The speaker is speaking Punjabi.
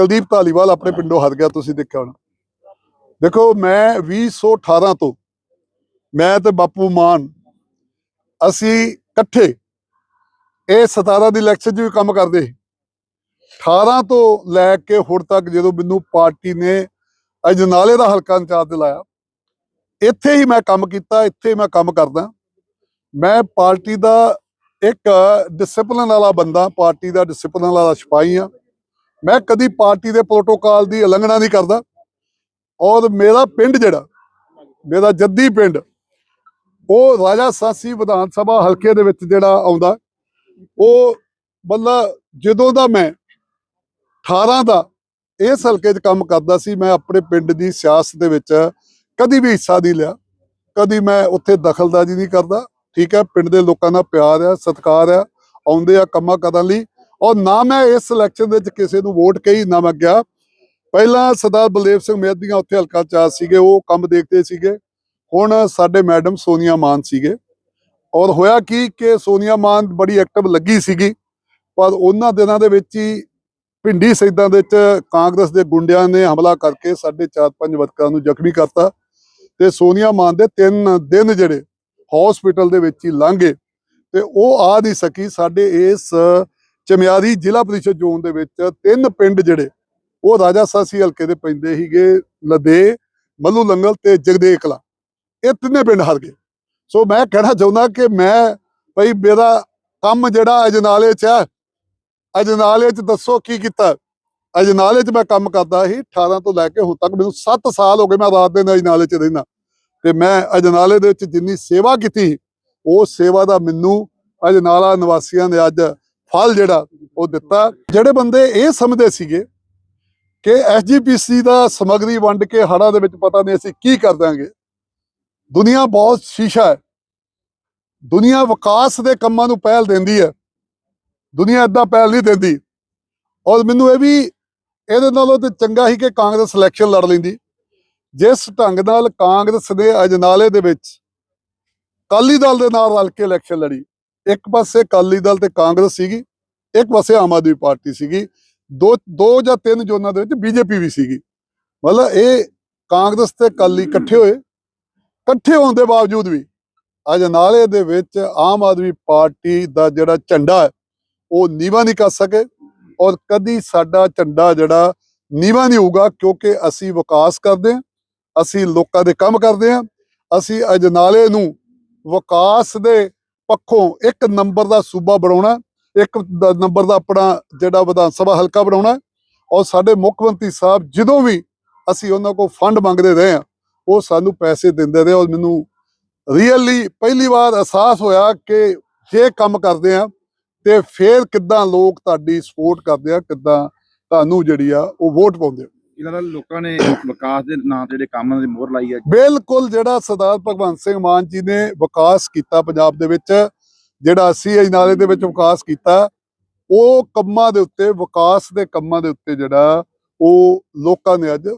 ਕੁਲਦੀਪ ਧਾਲੀਵਾਲ ਆਪਣੇ ਪਿੰਡੋਂ ਹਟ ਗਿਆ, ਤੁਸੀਂ ਦੇਖਿਆ ਹੋਣਾ। ਦੇਖੋ, ਮੈਂ 2018 ਤੋਂ, ਮੈਂ ਤੇ ਬਾਪੂ ਮਾਨ, ਅਸੀਂ ਇਕੱਠੇ ਇਹ 17 ਦੀ ਇਲੈਕਸ਼ਨ 'ਚ ਵੀ ਕੰਮ ਕਰਦੇ ਸੀ। 18 ਤੋਂ ਲੈ ਕੇ ਹੁਣ ਤੱਕ ਜਦੋਂ ਮੈਨੂੰ ਪਾਰਟੀ ਨੇ ਅਜਨਾਲੇ ਦਾ ਹਲਕਾ ਇੰਚਾਰਜ ਦਿਲਾਇਆ ਇੱਥੇ ਹੀ ਮੈਂ ਕੰਮ ਕੀਤਾ, ਇੱਥੇ ਹੀ ਮੈਂ ਕੰਮ ਕਰਦਾ। ਮੈਂ ਪਾਰਟੀ ਦਾ ਇੱਕ ਡਿਸਪਲਿਨ ਵਾਲਾ ਬੰਦਾ, ਪਾਰਟੀ ਦਾ ਡਿਸਪਲਿਨ ਵਾਲਾ ਸਿਪਾਹੀ ਆ। ਮੈਂ ਕਦੀ ਪਾਰਟੀ ਦੇ ਪ੍ਰੋਟੋਕਾਲ ਦੀ ਉਲੰਘਣਾ ਨਹੀਂ ਕਰਦਾ। ਔਰ ਮੇਰਾ ਪਿੰਡ ਜਿਹੜਾ, ਮੇਰਾ ਜੱਦੀ ਪਿੰਡ, ਉਹ ਰਾਜਾ ਸਾਸੀ ਵਿਧਾਨ ਸਭਾ ਹਲਕੇ ਦੇ ਵਿੱਚ ਜਿਹੜਾ ਆਉਂਦਾ, ਉਹ ਬੰਦਾ ਜਦੋਂ ਦਾ ਮੈਂ 18 ਦਾ ਇਸ ਹਲਕੇ 'ਚ ਕੰਮ ਕਰਦਾ ਸੀ, ਮੈਂ ਆਪਣੇ ਪਿੰਡ ਦੀ ਸਿਆਸਤ ਦੇ ਵਿੱਚ ਕਦੀ ਵੀ ਹਿੱਸਾ ਨਹੀਂ ਲਿਆ। ਕਦੀ ਮੈਂ ਉੱਥੇ ਦਖਲਦਾਜ਼ੀ ਨਹੀਂ ਕਰਦਾ। ਠੀਕ ਹੈ, ਪਿੰਡ ਦੇ ਲੋਕਾਂ ਦਾ ਪਿਆਰ ਆ ਸਤਿਕਾਰ ਆ ਆਉਂਦੇ ਆ ਕੰਮਾਂ ਕਰਨ ਲਈ। ਔਰ ਨਾ ਮੈਂ ਇਸ ਇਲੈਕਸ਼ਨ ਦੇ ਵਿੱਚ ਕਿਸੇ ਨੂੰ ਵੋਟ ਕਹੀ, ਨਾ ਮੈਂ ਗਿਆ। ਪਹਿਲਾਂ ਸਰਦਾਰ ਬਲਦੇਵ ਸਿੰਘ ਮੇਦੀਆਂ ਉੱਥੇ ਹਲਕਾ ਚਾਰ ਸੀਗੇ, ਉਹ ਕੰਮ ਦੇਖਦੇ ਸੀਗੇ। ਹੁਣ ਸਾਡੇ ਮੈਡਮ ਸੋਨੀਆ ਮਾਨ ਸੀਗੇ। ਔਰ ਹੋਇਆ ਕੀ ਕਿ ਸੋਨੀਆ ਮਾਨ ਬੜੀ ਐਕਟਿਵ ਲੱਗੀ ਸੀਗੀ, ਪਰ ਉਹਨਾਂ ਦਿਨਾਂ ਦੇ ਵਿੱਚ ਹੀ ਪਿੰਡੀ ਸੈਦਾਂ ਦੇ ਵਿੱਚ ਕਾਂਗਰਸ ਦੇ ਗੁੰਡਿਆਂ ਨੇ ਹਮਲਾ ਕਰਕੇ ਸਾਡੇ ਚਾਰ ਪੰਜ ਵਰਕਰਾਂ ਨੂੰ ਜ਼ਖਮੀ ਕਰਤਾ। ਤੇ ਸੋਨੀਆ ਮਾਨ ਦੇ ਤਿੰਨ ਦਿਨ ਜਿਹੜੇ ਹਸਪੀਟਲ ਦੇ ਵਿੱਚ ਹੀ ਲੰਘੇ ਤੇ ਉਹ ਆ ਨਹੀਂ ਸਕੀ, ਸਾਡੇ ਇਸ ਚਮਿਆਰੀ ਜ਼ਿਲ੍ਹਾ ਪ੍ਰੀਸ਼ਦ ਜ਼ੋਨ ਦੇ ਵਿੱਚ ਤਿੰਨ ਪਿੰਡ ਜਿਹੜੇ, ਉਹ ਰਾਜਾ ਸਾਸੀ ਹਲਕੇ ਦੇ ਪੈਂਦੇ ਸੀਗੇ ਲਦੇ, ਮੱਲੂ ਲੰਗਲ ਤੇ ਜਗਦੇ ਕਲਾ ਇਹ ਤਿੰਨੇ ਪਿੰਡ ਹਾਰ ਗਏ। ਸੋ ਮੈਂ ਕਹਿਣਾ ਚਾਹੁੰਦਾ ਕਿ ਮੈਂ ਭਈ ਮੇਰਾ ਕੰਮ ਜਿਹੜਾ ਅਜਨਾਲੇ ਚ ਹੈ, ਅਜਨਾਲੇ ਚ ਦੱਸੋ ਕੀ ਕੀਤਾ? ਅਜਨਾਲੇ ਚ ਮੈਂ ਕੰਮ ਕਰਦਾ ਸੀ 18 ਤੋਂ ਲੈ ਕੇ ਹੁਣ ਤੱਕ ਮੈਨੂੰ 7 ਸਾਲ ਹੋ ਗਏ ਮੈਂ ਰਾਤ ਦੇ ਅਜਨਾਲੇ ਚ ਰਹਿਣਾ ਤੇ ਮੈਂ ਅਜਨਾਲੇ ਦੇ ਵਿੱਚ ਜਿੰਨੀ ਸੇਵਾ ਕੀਤੀ, ਉਹ ਸੇਵਾ ਦਾ ਮੈਨੂੰ ਅਜਨਾਲਾ ਨਿਵਾਸੀਆਂ ਨੇ ਅੱਜ ਫਲ ਜਿਹੜਾ ਉਹ ਦਿੱਤਾ। ਜਿਹੜੇ ਬੰਦੇ ਇਹ ਸਮਝਦੇ ਸੀਗੇ ਕਿ ਐਸਜੀਪੀਸੀ ਦਾ ਸਮਗਰੀ ਵੰਡ ਕੇ ਹੜਾਂ ਦੇ ਵਿੱਚ ਪਤਾ ਨਹੀਂ ਅਸੀਂ ਕੀ ਕਰ ਦਾਂਗੇ ਦੁਨੀਆ ਬਹੁਤ ਸ਼ੀਸ਼ਾ ਹੈ। ਦੁਨੀਆ ਵਿਕਾਸ ਦੇ ਕੰਮਾਂ ਨੂੰ ਪਹਿਲ ਦਿੰਦੀ ਹੈ। ਦੁਨੀਆ ਏਦਾਂ ਪਹਿਲ ਨਹੀਂ ਦਿੰਦੀ। ਔਰ ਮੈਨੂੰ ਇਹ ਵੀ ਇਹਦੇ ਨਾਲੋਂ ਤੇ ਚੰਗਾ ਹੀ ਕਿ ਕਾਂਗਰਸ ਇਲੈਕਸ਼ਨ ਲੜ ਲੈਂਦੀ। ਜਿਸ ਢੰਗ ਨਾਲ ਕਾਂਗਰਸ ਦੇ ਅਜਨਾਲੇ ਦੇ ਵਿੱਚ ਕਾਲੀ ਦਲ ਦੇ ਨਾਲ ਰਲ ਕੇ ਇਲੈਕਸ਼ਨ ਲੜੀ। ਇੱਕ ਪਾਸੇ ਕਾਲੀ ਦਲ ਤੇ ਕਾਂਗਰਸ ਸੀਗੀ, ਇੱਕ ਪਾਸੇ ਆਮ ਆਦਮੀ ਪਾਰਟੀ ਸੀਗੀ, ਦੋ ਦੋ ਜਾਂ ਤਿੰਨ ਜ਼ੋਨਾਂ ਦੇ ਵਿੱਚ ਬੀਜੇਪੀ ਵੀ ਸੀਗੀ। ਮਤਲਬ ਇਹ ਕਾਂਗਰਸ ਤੇ ਕਾਲੀ ਇਕੱਠੇ ਹੋਏ, ਇਕੱਠੇ ਹੋਣ ਦੇ ਬਾਵਜੂਦ ਵੀ ਅਜਨਾਲੇ ਦੇ ਵਿੱਚ ਆਮ ਆਦਮੀ ਪਾਰਟੀ ਦਾ ਜਿਹੜਾ ਝੰਡਾ ਹੈ, ਉਹ ਨੀਵਾ ਨਹੀਂ ਕਰ ਸਕੇ ਔਰ ਕਦੀ ਸਾਡਾ ਝੰਡਾ ਜਿਹੜਾ ਨੀਵਾ ਨਹੀਂ ਹੋਊਗਾ ਕਿਉਂਕਿ ਅਸੀਂ ਵਿਕਾਸ ਕਰਦੇ ਹਾਂ, ਅਸੀਂ ਲੋਕਾਂ ਦੇ ਕੰਮ ਕਰਦੇ ਹਾਂ, ਅਸੀਂ ਅਜਨਾਲੇ ਨੂੰ ਵਿਕਾਸ ਦੇ ਪੱਖੋਂ ਇੱਕ ਨੰਬਰ ਦਾ ਸੂਬਾ ਬਣਾਉਣਾ, ਇੱਕ ਨੰਬਰ ਦਾ ਆਪਣਾ ਜਿਹੜਾ ਵਿਧਾਨ ਸਭਾ ਹਲਕਾ ਬਣਾਉਣਾ, ਔਰ ਸਾਡੇ ਮੁੱਖ ਮੰਤਰੀ ਸਾਹਿਬ ਜਦੋਂ ਵੀ ਅਸੀਂ ਉਹਨਾਂ ਕੋਲ ਫੰਡ ਮੰਗਦੇ ਰਹੇ ਹਾਂ, ਉਹ ਸਾਨੂੰ ਪੈਸੇ ਦਿੰਦੇ ਰਹੇ, ਔਰ ਮੈਨੂੰ ਰੀਅਲੀ ਪਹਿਲੀ ਵਾਰ ਅਹਿਸਾਸ ਹੋਇਆ ਕਿ ਜੇ ਕੰਮ ਕਰਦੇ ਆ ਤੇ ਫੇਰ ਕਿੱਦਾਂ ਲੋਕ ਤੁਹਾਡੀ ਸਪੋਰਟ ਕਰਦੇ ਆ, ਕਿੱਦਾਂ ਤੁਹਾਨੂੰ ਜਿਹੜੀ ਆ ਉਹ ਵੋਟ ਪਾਉਂਦੇ ਆ। ਇਹਨਾਂ ਦਾ ਲੋਕਾਂ ਨੇ ਵਿਕਾਸ ਦੇ ਨਾਂ ਤੇ ਜਿਹੜੇ ਕੰਮ ਦੀ ਮੋਹਰ ਲਾਈ ਹੈ ਬਿਲਕੁਲ ਜਿਹੜਾ ਸਰਦਾਰ ਭਗਵੰਤ ਸਿੰਘ ਮਾਨ ਜੀ ਨੇ ਵਿਕਾਸ ਕੀਤਾ ਪੰਜਾਬ ਦੇ ਵਿੱਚ, ਜਿਹੜਾ ਅਸੀਂ ਅਜਨਾਲੇ ਦੇ ਵਿੱਚ ਵਿਕਾਸ ਕੀਤਾ, ਉਹ ਕੰਮਾਂ ਦੇ ਉੱਤੇ, ਵਿਕਾਸ ਦੇ ਕੰਮਾਂ ਦੇ ਉੱਤੇ ਜਿਹੜਾ ਉਹ ਲੋਕਾਂ ਨੇ ਅੱਜ